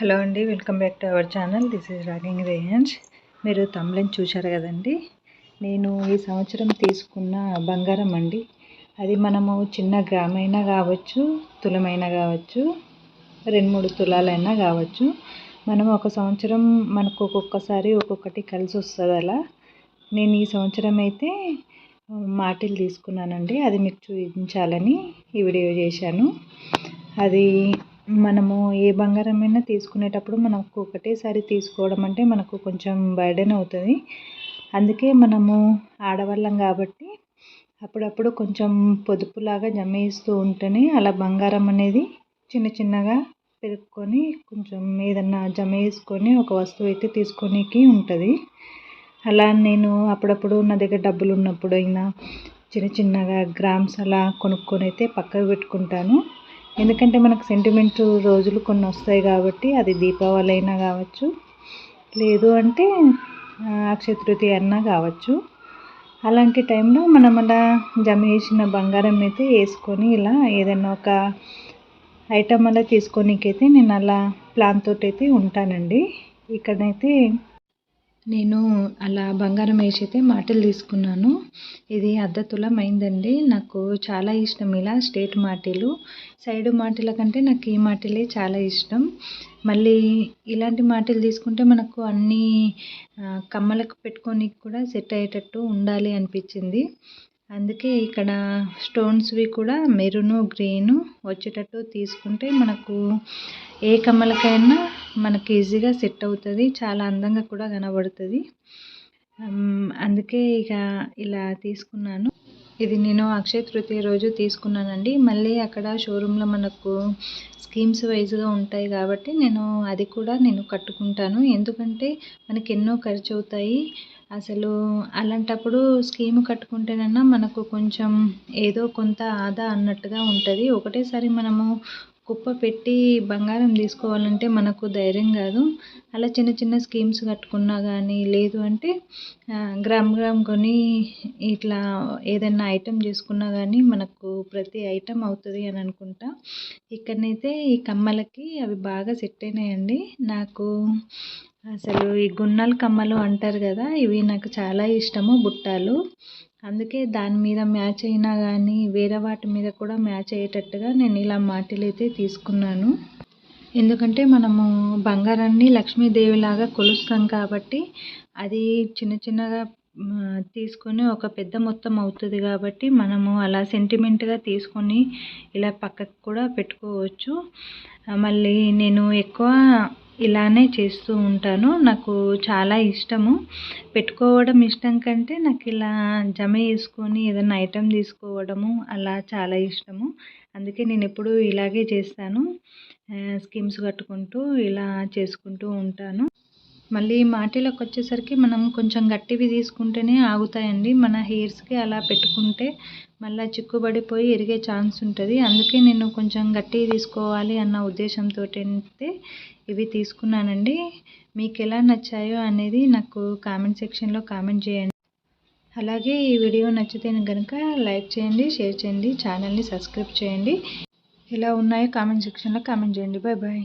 Hello అండి welcome back to our channel. This is raging range. మీరు తమిళని చూశారు కదండి? నేను ఈ సంవత్సరం తీసుకున్న బంగారం అండి. అది మనము చిన్న గ్రామైనా కావచ్చు తులమైనా కావచ్చు రెండు మూడు తులాలైనా కావచ్చు. మనం ఒక సంవత్సరం మనకు ఒక్కొక్కసారి ఒక్కొక్కటి కలిసి వస్తుంది అలా. నేను ఈ సంవత్సరం అయితే మాటిల్ తీసుకున్నానండి. అది మీకు చూపించాలని ఈ వీడియో చేశాను. అది మనము ఏ బంగారమైనా తీసుకునేటప్పుడు మనకు ఒకటేసారి తీసుకోవడం అంటే మనకు కొంచెం బర్డెన్ అవుతుంది. అందుకే మనము ఆడవాళ్ళం కాబట్టి అప్పుడప్పుడు కొంచెం పొదుపులాగా జమ చేస్తూ ఉంటేనే అలా బంగారం అనేది చిన్న చిన్నగా పెరుక్కొని కొంచెం ఏదన్నా జమ చేసుకొని ఒక వస్తువు అయితే తీసుకోనికి ఉంటుంది. అలా నేను అప్పుడప్పుడు నా దగ్గర డబ్బులు ఉన్నప్పుడు అయినా చిన్న చిన్నగా గ్రామ్స్ అలా కొనుక్కొని అయితే పక్కకు పెట్టుకుంటాను. ఎందుకంటే మనకు సెంటిమెంట్ రోజులు కొన్ని వస్తాయి కాబట్టి అది దీపావళి అయినా కావచ్చు. లేదు అంటే అక్షయ తృతీయ అన్నా కావచ్చు. అలాంటి టైంలో మనం అలా జమ చేసిన బంగారం అయితే వేసుకొని ఇలా ఏదైనా ఒక ఐటమ్ అలా తీసుకోనికైతే నేను అలా ప్లాన్ తోటి అయితే ఉంటానండి. ఇక్కడైతే నేను అలా బంగారం వేసి అయితే మాటలు తీసుకున్నాను. ఇది అర్ధ తులం అయిందండి నాకు చాలా ఇష్టం ఇలా స్టేట్ మాటీలు. సైడ్ మాటీల కంటే నాకు ఈ మాటీలే చాలా ఇష్టం. మళ్ళీ ఇలాంటి మాటలు తీసుకుంటే మనకు అన్నీ కమ్మలకు పెట్టుకొని కూడా సెట్ అయ్యేటట్టు ఉండాలి అనిపించింది. అందుకే ఇక్కడ స్టోన్స్వి కూడా మెరును గ్రీను వచ్చేటట్టు తీసుకుంటే మనకు ఏ కమ్మలకైనా మనకి ఈజీగా సెట్ అవుతుంది చాలా అందంగా కూడా కనబడుతుంది. అందుకే ఇక ఇలా తీసుకున్నాను. ఇది నేను అక్షయ తృతీయ రోజు తీసుకున్నానండి. మళ్ళీ అక్కడ షోరూంలో మనకు స్కీమ్స్ వైజ్గా ఉంటాయి కాబట్టి నేను అది కూడా నేను కట్టుకుంటాను. ఎందుకంటే మనకి ఎన్నో ఖర్చు అవుతాయి. అసలు అలాంటప్పుడు స్కీమ్ కట్టుకుంటేనన్నా మనకు కొంచెం ఏదో కొంత ఆదా అన్నట్టుగా ఉంటుంది. ఒకటేసారి మనము కుప్ప పెట్టి బంగారం తీసుకోవాలంటే మనకు ధైర్యం కాదు. అలా చిన్న చిన్న స్కీమ్స్ కట్టుకున్నా కానీ లేదు అంటే గ్రామ్ గ్రామ్ కొని ఇట్లా ఏదైనా ఐటెం చేసుకున్నా కానీ మనకు ప్రతి ఐటెం అవుతుంది అని అనుకుంటా. ఇక్కడనైతే ఈ కమ్మలకి అవి బాగా సెట్ అయినాయండి. నాకు అసలు ఈ గున్నాల కమ్మలు అంటారు కదా ఇవి నాకు చాలా ఇష్టము బుట్టాలు. అందుకే దాని మీద మ్యాచ్ అయినా కానీ వేరే వాటి మీద కూడా మ్యాచ్ అయ్యేటట్టుగా నేను ఇలా మాటిలు అయితే తీసుకున్నాను. ఎందుకంటే మనము బంగారాన్ని లక్ష్మీదేవిలాగా కొలుస్తాం కాబట్టి అది చిన్న చిన్నగా తీసుకొని ఒక పెద్ద మొత్తం అవుతుంది కాబట్టి మనము అలా సెంటిమెంట్గా తీసుకొని ఇలా పక్కకు కూడా పెట్టుకోవచ్చు. మళ్ళీ నేను ఎక్కువ ఇలానే చేస్తూ ఉంటాను. నాకు చాలా ఇష్టము. పెట్టుకోవడం ఇష్టం కంటే నాకు ఇలా జమ చేసుకొని ఏదైనా ఐటెం తీసుకోవడము అలా చాలా ఇష్టము. అందుకే నేను ఎప్పుడు ఇలాగే చేస్తాను. స్కీమ్స్ కట్టుకుంటూ ఇలా చేసుకుంటూ ఉంటాను. మళ్ళీ మాటిలోకి వచ్చేసరికి మనం కొంచెం గట్టివి తీసుకుంటేనే ఆగుతాయండి. మన హెయిర్స్కి అలా పెట్టుకుంటే మళ్ళీ చిక్కుబడిపోయి ఎరిగే ఛాన్స్ ఉంటుంది. అందుకే నేను కొంచెం గట్టివి తీసుకోవాలి అన్న ఉద్దేశంతో అయితే ఇవి తీసుకున్నానండి. మీకు ఎలా నచ్చాయో అనేది నాకు కామెంట్ సెక్షన్లో కామెంట్ చేయండి. అలాగే ఈ వీడియో నచ్చితే కనుక లైక్ చేయండి షేర్ చేయండి ఛానల్ని సబ్స్క్రైబ్ చేయండి. ఎలా ఉన్నాయో కామెంట్ సెక్షన్లో కామెంట్ చేయండి. Bye bye